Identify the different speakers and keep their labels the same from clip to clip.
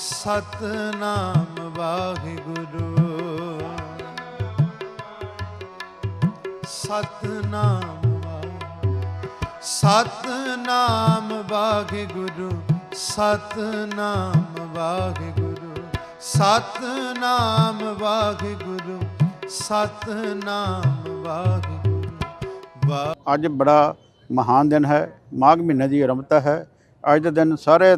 Speaker 1: ਸਤਨਾਮ ਵਾਹਿਗੁਰੂ। ਸਤਨਾਮ ਵਾਹਿ- ਸਤਨਾਮ ਵਾਹਿਗੁਰੂ। ਸਤਨਾਮ ਵਾਹਿਗੁਰੂ। ਸਤਨਾਮ ਵਾਹਿਗੁਰੂ। ਸਤਨਾਮ ਵਾਹਿਗੁਰੂ। ਵਾ
Speaker 2: ਅੱਜ ਬੜਾ ਮਹਾਨ ਦਿਨ ਹੈ। ਮਾਘ ਮਹੀਨੇ ਦੀ ਆਰੰਭਤਾ ਹੈ। ਅੱਜ ਦੇ ਦਿਨ ਸਾਰੇ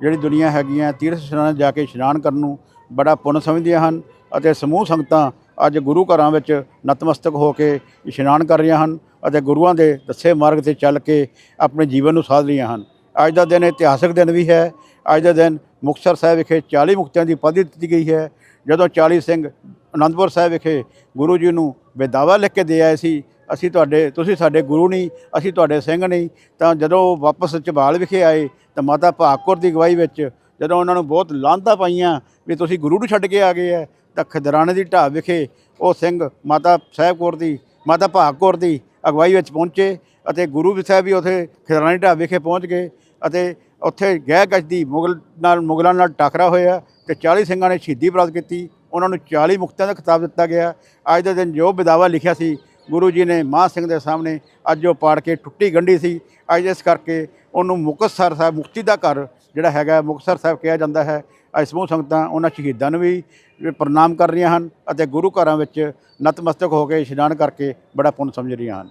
Speaker 2: ਜਿਹੜੀ ਦੁਨੀਆ ਹੈਗੀਆਂ ਤੀਰਥ ਸਥਾਨਾਂ ਜਾ ਕੇ ਇਸ਼ਨਾਨ ਕਰਨ ਨੂੰ ਬੜਾ ਪੁੰਨ ਸਮਝਦੀਆਂ ਹਨ ਅਤੇ ਸਮੂਹ ਸੰਗਤਾਂ ਅੱਜ ਗੁਰੂ ਘਰਾਂ ਵਿੱਚ ਨਤਮਸਤਕ ਹੋ ਕੇ ਇਸ਼ਨਾਨ ਕਰ ਰਹੀਆਂ ਹਨ ਅਤੇ ਗੁਰੂਆਂ ਦੇ ਦੱਸੇ ਮਾਰਗ ਤੇ ਚੱਲ ਕੇ ਆਪਣੇ ਜੀਵਨ ਨੂੰ ਸਾਧ ਰਹੀਆਂ ਹਨ। ਅੱਜ ਦਾ ਦਿਨ ਇਤਿਹਾਸਕ ਦਿਨ ਵੀ ਹੈ। ਅੱਜ ਦਾ ਦਿਨ ਮੁਕਤਸਰ ਸਾਹਿਬ ਵਿਖੇ 40 ਮੁਕਤਿਆਂ ਦੀ ਉਪਾਧੀ ਦਿੱਤੀ ਗਈ ਹੈ। ਜਦੋਂ 40 ਸਿੰਘ ਅਨੰਦਪੁਰ ਸਾਹਿਬ ਵਿਖੇ ਗੁਰੂ ਜੀ ਨੂੰ ਬੇਦਾਵਾ ਲਿਖ ਕੇ ਦੇ ਆਏ ਸੀ, ਅਸੀਂ ਤੁਹਾਡੇ, ਤੁਸੀਂ ਸਾਡੇ ਗੁਰੂ ਨਹੀਂ, ਅਸੀਂ ਤੁਹਾਡੇ ਸਿੰਘ ਨਹੀਂ, ਤਾਂ ਜਦੋਂ ਉਹ ਵਾਪਸ ਝਬਾਲ ਵਿਖੇ ਆਏ ਤਾਂ ਮਾਤਾ ਭਾਗਕੌਰ ਦੀ ਅਗਵਾਈ ਵਿੱਚ ਜਦੋਂ ਉਹਨਾਂ ਨੂੰ ਬਹੁਤ ਲਾਂਤਾਂ ਪਾਈਆਂ ਵੀ ਤੁਸੀਂ ਗੁਰੂ ਨੂੰ ਛੱਡ ਕੇ ਆ ਗਏ ਹੈ ਤਾਂ ਖਦਰਾਣੇ ਦੀ ਢਾਬ ਵਿਖੇ ਉਹ ਸਿੰਘ ਮਾਤਾ ਸਾਹਿਬ ਕੌਰ ਦੀ, ਮਾਤਾ ਭਾਗਕੌਰ ਦੀ ਅਗਵਾਈ ਵਿੱਚ ਪਹੁੰਚੇ ਅਤੇ ਗੁਰੂ ਵੀ ਸਾਹਿਬ ਵੀ ਉੱਥੇ ਖਦਰਾਣੇ ਢਾਬ ਵਿਖੇ ਪਹੁੰਚ ਗਏ ਅਤੇ ਉੱਥੇ ਗਹਿ ਗੱਜ ਮੁਗਲ ਨਾਲ, ਮੁਗਲਾਂ ਨਾਲ ਟਕਰਾ ਹੋਇਆ ਤੇ 40 ਸਿੰਘਾਂ ਨੇ ਸ਼ਹੀਦੀ ਪ੍ਰਾਪਤ ਕੀਤੀ। ਉਹਨਾਂ ਨੂੰ 40 ਮੁਕਤਿਆਂ ਦਾ ਖਿਤਾਬ ਦਿੱਤਾ ਗਿਆ। ਅੱਜ ਦੇ ਦਿਨ ਜੋ ਬਿਦਾਵਾ ਲਿਖਿਆ ਸੀ ਗੁਰੂ ਜੀ ਨੇ ਮਾਹ ਸਿੰਘ ਦੇ ਸਾਹਮਣੇ ਅੱਜ ਉਹ ਪਾੜ ਕੇ ਟੁੱਟੀ ਗੰਢੀ ਸੀ। ਅੱਜ ਇਸ ਕਰਕੇ ਉਹਨੂੰ ਮੁਕਤਸਰ ਸਾਹਿਬ ਮੁਕਤੀ ਦਾ ਘਰ ਜਿਹੜਾ ਹੈਗਾ ਮੁਕਤਸਰ ਸਾਹਿਬ ਕਿਹਾ ਜਾਂਦਾ ਹੈ। ਅੱਜ ਸਮੂਹ ਸੰਗਤਾਂ ਉਹਨਾਂ ਸ਼ਹੀਦਾਂ ਨੂੰ ਵੀ ਪ੍ਰਣਾਮ ਕਰ ਰਹੀਆਂ ਹਨ ਅਤੇ ਗੁਰੂ ਘਰਾਂ ਵਿੱਚ ਨਤਮਸਤਕ ਹੋ ਕੇ ਇਸ਼ਨਾਨ ਕਰਕੇ ਬੜਾ ਪੁੰਨ ਸਮਝ ਰਹੀਆਂ ਹਨ।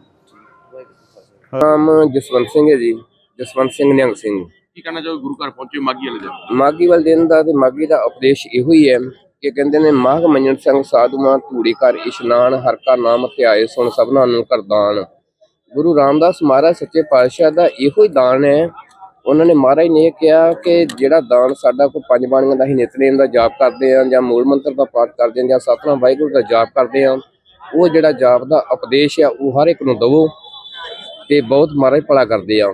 Speaker 3: ਨਾਮ ਜਸਵੰਤ ਸਿੰਘ ਹੈ ਜੀ। ਜਸਵੰਤ ਸਿੰਘ ਨਿਹੰਗ ਸਿੰਘ।
Speaker 4: ਕੀ ਕਹਿਣਾ ਚਾਹੋਗੇ? ਗੁਰੂ ਘਰ ਪਹੁੰਚੇ ਮਾਗੀ ਵਾਲੇ ਦਿਨ?
Speaker 3: ਮਾਗੀ ਵਾਲੇ ਦਿਨ ਦਾ ਤੇ ਮਾਗੀ ਦਾ ਉਪਦੇਸ਼ ਇਹੋ ਹੀ ਹੈ ਕਿ ਕਹਿੰਦੇ ਨੇ, ਮਾਘ ਮੰਜਣ ਸਿੰਘ ਸਾਧੂਆਂ, ਧੂੜੀ ਕਰ ਇਸ਼ਨਾਨ, ਹਰ ਕਾ ਨਾਮ ਧਿਆਏ ਸੁਣ ਸਭਨਾਂ ਨੂੰ ਕਰਦਾਨ ਗੁਰੂ ਰਾਮਦਾਸ ਮਹਾਰਾਜ ਸੱਚੇ ਪਾਤਸ਼ਾਹ ਦਾ ਇਹੋ ਹੀ ਦਾਨ ਹੈ। ਉਹਨਾਂ ਨੇ ਮਹਾਰਾਜ ਨੇ ਇਹ ਕਿਹਾ ਕਿ ਜਿਹੜਾ ਦਾਨ ਸਾਡਾ ਕੋਈ ਪੰਜ ਬਾਣੀਆਂ ਦਾ ਹੀ ਨਿਤਨੇਮ ਦਾ ਜਾਪ ਕਰਦੇ ਆ ਜਾਂ ਮੂਲ ਮੰਤਰ ਦਾ ਪਾਠ ਕਰਦੇ ਆ ਜਾਂ ਸਤਨਾਮ ਵਾਹਿਗੁਰੂ ਦਾ ਜਾਪ ਕਰਦੇ ਆ ਉਹ ਜਿਹੜਾ ਜਾਪ ਦਾ ਉਪਦੇਸ਼ ਆ, ਉਹ ਹਰ ਇੱਕ ਨੂੰ ਦਵੋ ਤੇ ਬਹੁਤ ਮਹਾਰਾਜ ਭਲਾ ਕਰਦੇ ਆ।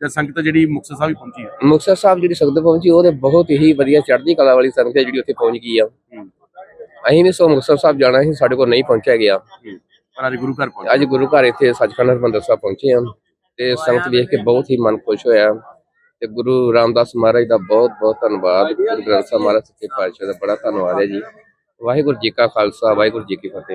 Speaker 4: ਸੰਗਤ ਜਿਹੜੀ ਮੁਕਤਸਰ ਸਾਹਿਬ ਪਹੁੰਚੀ ਹੈ?
Speaker 3: ਮੁਕਤਸਰ ਸਾਹਿਬ ਜਿਹੜੀ ਸੰਗਤ ਪਹੁੰਚੀ ਉਹ ਤੇ ਬਹੁਤ ਹੀ ਵਧੀਆ ਚੜ੍ਹਦੀ ਕਲਾ ਵਾਲੀ ਸੰਗਤ ਹੈ ਜਿਹੜੀ ਉੱਥੇ ਪਹੁੰਚ ਗਈ ਆ। ਅਸੀਂ ਵੀ ਸੋ ਮੁਕਤਸਰ ਸਾਹਿਬ ਜਾਣਾ ਸੀ ਸਾਡੇ ਕੋਲ ਨਹੀਂ ਪਹੁੰਚਿਆ ਗਿਆ।
Speaker 4: ਪਰ ਅੱਜ ਗੁਰੂ ਘਰ ਪਹੁੰਚੇ।
Speaker 3: ਅੱਜ ਗੁਰੂ ਘਰ ਇੱਥੇ ਸੱਚਖੰਡ ਹਰਿਮੰਦਰ ਸਾਹਿਬ ਪਹੁੰਚੇ ਹਾਂ ਤੇ ਸੰਗਤ ਵੇਖ ਕੇ ਬਹੁਤ ਹੀ ਮਨ ਖੁਸ਼ ਹੋਇਆ। ਤੇ ਗੁਰੂ ਰਾਮਦਾਸ ਮਹਾਰਾਜ ਦਾ ਬਹੁਤ ਬਹੁਤ ਧੰਨਵਾਦ। ਗੁਰੂ ਗ੍ਰੰਥ ਸਾਹਿਬ ਮਹਾਰਾਜ ਸੱਚੇ ਪਾਤਸ਼ਾਹ ਦਾ ਬੜਾ ਧੰਨਵਾਦ ਹੈ ਜੀ। ਵਾਹਿਗੁਰੂ ਜੀ ਕਾ ਖਾਲਸਾ ਵਾਹਿਗੁਰੂ ਜੀ ਕੀ ਫਤਿਹ।